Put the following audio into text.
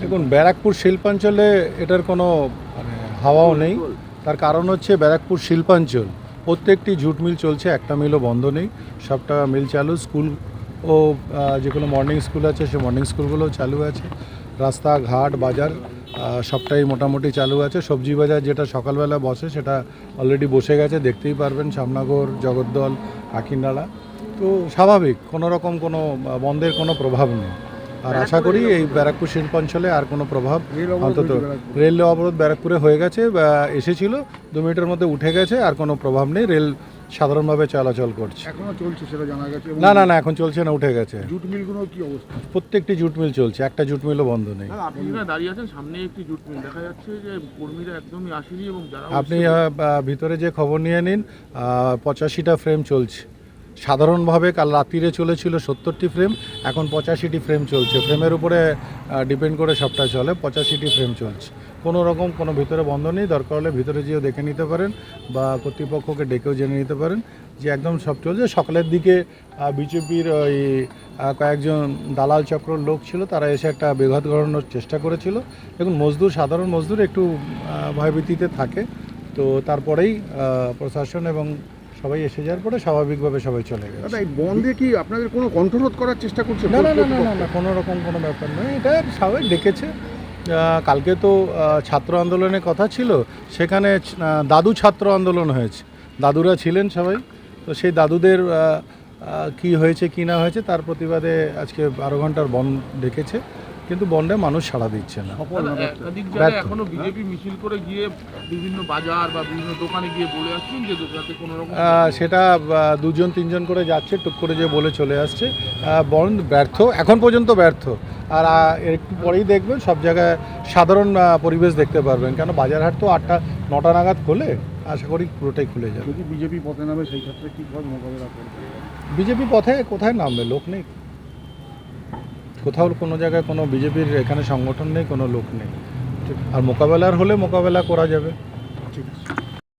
দেখুন, ব্যারাকপুর শিল্পাঞ্চলে এটার কোনো মানে হাওয়াও নেই। তার কারণ হচ্ছে ব্যারাকপুর শিল্পাঞ্চল। প্রত্যেকটি জুট মিল চলছে, একটা মিলও বন্ধ নেই। সবটা মিল চালু, স্কুল ও যেগুলো মর্নিং স্কুল আছে, সে মর্নিং স্কুলগুলো চালু আছে। রাস্তাঘাট, বাজার সবটাই মোটামুটি চালু আছে। সবজি বাজার যেটা সকালবেলা বসে, সেটা অলরেডি বসে গেছে, দেখতেই পারবেন। সামনাগর জগদ্দল আকিনালা তো স্বাভাবিক, কোনো রকম কোনো বন্ধের কোনো প্রভাব নেই। আর আশা করি এই ব্যারাকপুর শিল্পাঞ্চলে আর কোনো প্রভাব অন্তত রেল অবরোধ ব্যারাকপুরে হয়ে গেছে বা এসেছিল দু মিনিটের মধ্যে উঠে গেছে আর কোনো প্রভাব নেই রেল সাধারণভাবে চলাচল করছে। এখনও চলছে সেটা জানা গেছে না না না এখন চলছে না উঠে গেছে। জুট মিলগুলো কি অবস্থা? প্রত্যেকটি জুট মিল চলছে একটা জুট মিলও বন্ধ নেই। আপনি দাঁড়িয়ে আছেন সামনে একটি জুট মিল। দেখা যাচ্ছে যে কর্মীরা একদমই আসেনি এবং যারা আপনি ভিতরে যে খবর নিয়ে নিন পঁচাশিটা ফ্রেম চলছে। সাধারণভাবে কাল রাত্রিরে চলেছিল সত্তরটি ফ্রেম এখন পঁচাশিটি ফ্রেম চলছে। ফ্রেমের উপরে ডিপেন্ড করে সবটা চলে, পঁচাশিটি ফ্রেম চলছে। কোনো রকম কোনো ভিতরে বন্ধ নেই, দরকার হলে ভিতরে যেও দেখে নিতে পারেন বা কর্তৃপক্ষকে ডেকেও জেনে নিতে পারেন যে একদম সব চলছে। সকালের দিকে বিজেপির ওই কয়েকজন দালাল চক্র লোক ছিল, তারা এসে একটা বিঘাত ঘটানোর চেষ্টা করেছিল। দেখুন, মজদুর, সাধারণ মজদুর একটু ভয়ভীতিতে থাকে। তো তারপরেই প্রশাসন এবং সবাই এসে যাওয়ার পরে স্বাভাবিকভাবে সবাই চলে গেছে। দাদা এই বন্ধে কি আপনাদের কোনো কণ্ঠরোধ করার চেষ্টা করছে? না না না না না না কোনো রকম কোনো ব্যাপার নয়। এটা সবাই ডেকেছে। কালকে তো ছাত্র আন্দোলনের কথা ছিল। সেখানে দাদু ছাত্র আন্দোলন হয়েছে। দাদুরা ছিলেন সবাই। তো সেই দাদুদের কি হয়েছে কি না হয়েছে তার প্রতিবাদে আজকে বারো ঘণ্টার বন্ধ ডেকেছে। কিন্তু বন্ডে মানুষ সাড়া দিচ্ছে না। একাধিক জায়গায় এখনও বিজেপি মিছিল করে গিয়ে বিভিন্ন বাজার বা বিভিন্ন দোকানে গিয়ে বলে আসছেন যে যাতে কোনো রকম সেটা দুজন তিনজন করে যাচ্ছে টুক করে যে বলে চলে আসছে। বন্ড ব্যর্থ এখন পর্যন্ত ব্যর্থ। আর এর একটু পরেই দেখবেন সব জায়গায় সাধারণ পরিবেশ দেখতে পারবেন। কেন বাজারহাট তো আটটা নটা নাগাদ খোলে। আশা করি পুরোটাই খুলে যাবে। যদি বিজেপি পথে নামে সেই ক্ষেত্রে কীভাবে মোকাবেলা করবে? বিজেপি পথে কোথায় নামবে? লোক নেই। কোথাও কোনো জায়গায় কোনো বিজেপির এখানে সংগঠন নেই, কোনো লোক নেই। ঠিক। আর মোকাবেলার হলে মোকাবেলা করা যাবে। ঠিক আছে।